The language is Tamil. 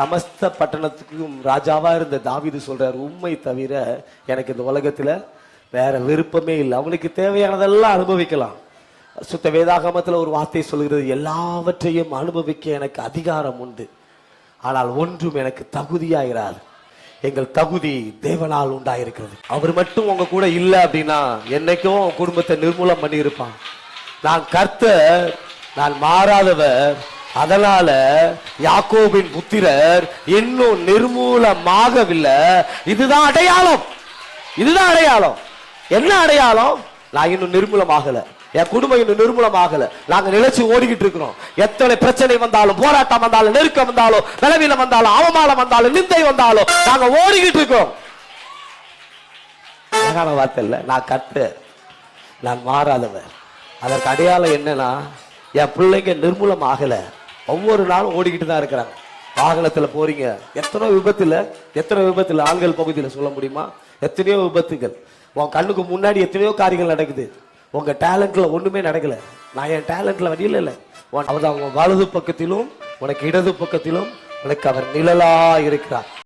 சமஸ்த பட்டணத்துக்கும் ராஜாவா இருந்த தாவிது சொல்றார் உண்மை தவிர எனக்கு இந்த உலகத்துல வேற விருப்பமே இல்லை. அவனுக்கு தேவையானதெல்லாம் அனுபவிக்கலாம். சுத்த வேதாகமத்தில் ஒரு வார்த்தை சொல்கிறது எல்லாவற்றையும் அனுபவிக்க எனக்கு அதிகாரம் உண்டு. ஆனால் ஒன்றும் எனக்கு தகுதியாயிராது. எங்கள் தகுதி தேவனால் உண்டாயிருக்கிறது. அவர் மட்டும் உங்க கூட இல்லை அப்படின்னா என்னைக்கும் குடும்பத்தை நிர்மூலம் பண்ணியிருப்பான். நான் கர்த்த நான் மாறாதவர். அதனால யாக்கோபின் புத்திரர் இன்னும் நிர்மூலமாகவில்லை. இதுதான் அடையாளம். இதுதான் அடையாளம். என்ன அடையாளம்? நான் இன்னும் நிர்மூலமாகல. என் குடும்பம் இன்னும் நிர்மூலமாகல. நாங்க நிலைச்சு ஓடிக்கிட்டு இருக்கிறோம். எத்தனை பிரச்சனை வந்தாலும் போராட்டம் வந்தாலும் நெருக்கம் வந்தாலும் நிலவில வந்தாலும் அவமானம் வந்தாலும் நிந்தை வந்தாலும் நாங்க ஓடிக்கிட்டு இருக்கோம் அழகான வார்த்தை இல்லை. நான் கட்டு நான் மாறாதவர். அதற்கு அடையாளம் என்னன்னா என் பிள்ளைங்க நிர்மூலம் ஆகலை ஒவ்வொரு நாளும் ஓடிக்கிட்டு தான் இருக்கிறாங்க. வாகனத்தில் போறீங்க. எத்தனை விபத்தில் எத்தனை விபத்தில் ஆண்கள் பகுதியில் சொல்ல முடியுமா? எத்தனையோ விபத்துகள். உன் கண்ணுக்கு முன்னாடி எத்தனையோ காரியங்கள் நடக்குது. உங்க டேலண்ட்ல ஒண்ணுமே நடக்கல. நான் என் டேலண்ட்ல வழியில இல்லை. அவர் அவங்க வலது பக்கத்திலும் உனக்கு இடது பக்கத்திலும் உனக்கு அவர் நிழலா இருக்கிறார்.